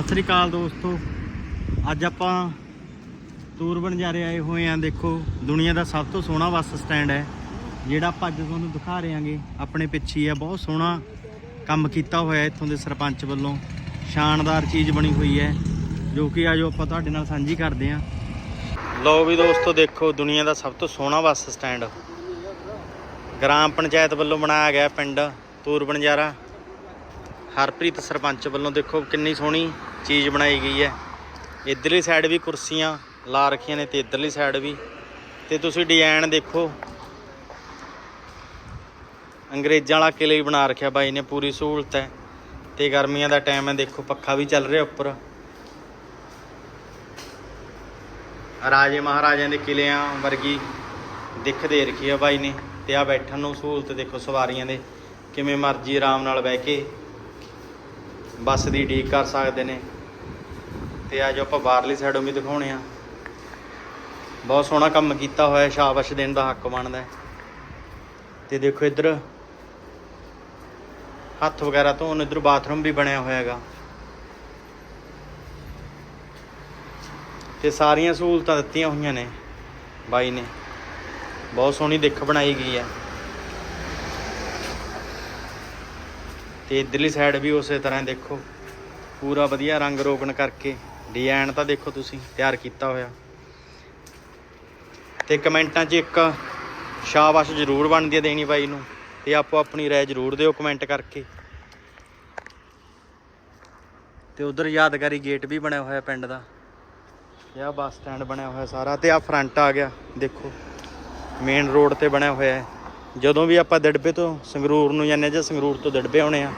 ਸਤਿ ਸ੍ਰੀ ਅਕਾਲ ਦੋਸਤੋ। ਅੱਜ ਆਪਾਂ ਟੂਰ ਬਣਜਾਰੇ ਆਏ ਹੋਏ ਆਂ, ਦੇਖੋ, ਦੁਨੀਆ ਦਾ ਸਭ ਤੋਂ ਸੋਹਣਾ ਬੱਸ ਸਟੈਂਡ ਹੈ, ਜਿਹੜਾ ਆਪਾਂ ਅੱਜ ਤੁਹਾਨੂੰ ਦਿਖਾ ਰਹੇ ਆਂਗੇ ਆਪਣੇ ਪਿੱਛੇ ਹੈ ਬਹੁਤ ਸੋਹਣਾ ਕੰਮ ਕੀਤਾ ਹੋਇਆ ਇੱਥੋਂ ਦੇ ਸਰਪੰਚ ਵੱਲੋਂ। ਸ਼ਾਨਦਾਰ ਚੀਜ਼ ਬਣੀ ਹੋਈ ਹੈ, ਜੋ ਕਿ ਆਜੋ ਆਪਾਂ ਤੁਹਾਡੇ ਨਾਲ ਸਾਂਝੀ ਕਰਦੇ ਆਂ। ਲਓ ਵੀ ਦੋਸਤੋ, ਦੇਖੋ, ਦੁਨੀਆ ਦਾ ਸਭ ਤੋਂ ਸੋਹਣਾ ਬੱਸ ਸਟੈਂਡ। ਗ੍ਰਾਮ ਪੰਚਾਇਤ ਵੱਲੋਂ ਬਣਾਇਆ ਗਿਆ ਪਿੰਡ ਤੂਰ ਬਣਜਾਰਾ। ਹਰਪ੍ਰੀਤ ਸਰਪੰਚ ਵੱਲੋਂ ਦੇਖੋ ਕਿੰਨੀ ਸੋਹਣੀ ਚੀਜ਼ ਬਣਾਈ ਗਈ ਹੈ। ਇਧਰਲੀ ਸਾਈਡ ਵੀ ਕੁਰਸੀਆਂ ਲਾ ਰੱਖੀਆਂ ਨੇ ਤੇ ਇਧਰਲੀ ਸਾਈਡ ਵੀ। ਤੇ ਤੁਸੀਂ ਡਿਜ਼ਾਈਨ ਦੇਖੋ। ਅੰਗਰੇਜ਼ਾਂ ਵਾਲਾ ਕਿਲੇ ਹੀ ਬਣਾ ਰੱਖਿਆ ਬਾਈ ਨੇ, ਪੂਰੀ ਸਹੂਲਤ ਹੈ। ਤੇ ਗਰਮੀਆਂ ਦਾ ਟਾਈਮ ਹੈ, ਦੇਖੋ ਪੱਖਾ ਵੀ ਚੱਲ ਰਿਹਾ ਉੱਪਰ। ਰਾਜੇ ਮਹਾਰਾਜਿਆਂ ਦੇ ਕਿਲਿਆਂ ਵਰਗੀ ਦਿੱਖ ਦੇ ਰੱਖੀ ਆ ਬਾਈ ਨੇ। ਤੇ ਆ ਬੈਠਣ ਨੂੰ ਸਹੂਲਤ ਦੇਖੋ ਸਵਾਰੀਆਂ ਦੇ। ਕਿਵੇਂ ਮਰਜ਼ੀ ਆਰਾਮ ਨਾਲ ਬਹਿ ਕੇ ਬੱਸ ਦੀ ਉਡੀਕ ਕਰ ਸਕਦੇ ਨੇ। ਤੇ ਅੱਜ ਆਪਾਂ ਬਾਹਰਲੀ ਸਾਈਡੋਂ ਵੀ ਦਿਖਾਉਣੇ ਆ। ਬਹੁਤ ਸੋਹਣਾ ਕੰਮ ਕੀਤਾ ਹੋਇਆ ਸ਼ਾਬਾਸ਼ ਦੇਣ ਦਾ ਹੱਕ ਬਣਦਾ ਹੈ। ਤੇ ਦੇਖੋ ਇੱਧਰ ਹੱਥ ਵਗੈਰਾ ਧੋਣ ਇੱਧਰ ਬਾਥਰੂਮ ਵੀ ਬਣਿਆ ਹੋਇਆ ਹੈਗਾ। ਤੇ ਸਾਰੀਆਂ ਸਹੂਲਤਾਂ ਦਿੱਤੀਆਂ ਹੋਈਆਂ ਨੇ ਬਾਈ ਨੇ। ਬਹੁਤ ਸੋਹਣੀ ਦਿੱਖ ਬਣਾਈ ਗਈ ਹੈ। ਤੇ ਇਧਰਲੀ ਸਾਈਡ ਵੀ ਉਸੇ ਤਰ੍ਹਾਂ ਦੇਖੋ। ਪੂਰਾ ਵਧੀਆ ਰੰਗ ਰੋਗਨ ਕਰਕੇ। ਡਿਜ਼ਾਈਨ ਤਾਂ ਦੇਖੋ ਤੁਸੀਂ, ਤਿਆਰ ਕੀਤਾ ਹੋਇਆ। ਤੇ ਕਮੈਂਟਾਂ 'ਚ ਇੱਕ ਸ਼ਾਬਾਸ਼ ਜ਼ਰੂਰ ਬਣਦੀ ਹੈ ਦੇਣੀ ਬਾਈ ਨੂੰ। ਤੇ ਆਪੋ ਆਪਣੀ ਰਾਏ ਜ਼ਰੂਰ ਦਿਓ ਕਮੈਂਟ ਕਰਕੇ। ਤੇ ਉਧਰ ਯਾਦਗਾਰੀ ਗੇਟ ਵੀ ਬਣਿਆ ਹੋਇਆ ਪਿੰਡ ਦਾ। ਇਹ ਆਹ ਬੱਸ ਸਟੈਂਡ ਬਣਿਆ ਹੋਇਆ ਸਾਰਾ। ਤੇ ਆ ਫਰੰਟ ਆ ਗਿਆ, ਦੇਖੋ। ਮੇਨ ਰੋਡ ਤੇ ਬਣਿਆ ਹੋਇਆ ਹੈ। ਜਦੋਂ ਵੀ ਆਪਾਂ ਦਿੜਬੇ ਤੋਂ ਸੰਗਰੂਰ ਨੂੰ ਜਾਂਦੇ ਹਾਂ ਜਾਂ ਸੰਗਰੂਰ ਤੋਂ ਦਿੜਬੇ ਆਉਣੇ ਆ,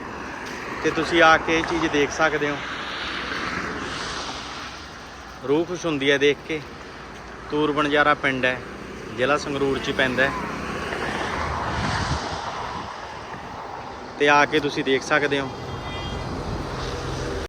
ਤੇ ਤੁਸੀਂ ਆ ਕੇ ਇਹ ਚੀਜ਼ ਦੇਖ ਸਕਦੇ ਹੋ। ਰੂਹ ਖੁਸ਼ ਹੁੰਦੀ ਹੈ ਦੇਖ ਕੇ। ਤੂਰ ਬਣਜਾਰਾ ਪਿੰਡ ਹੈ, ਜ਼ਿਲ੍ਹਾ ਸੰਗਰੂਰ ਚ ਪੈਂਦਾ ਹੈ। ਤੇ ਆ ਕੇ ਤੁਸੀਂ ਦੇਖ ਸਕਦੇ ਹੋ।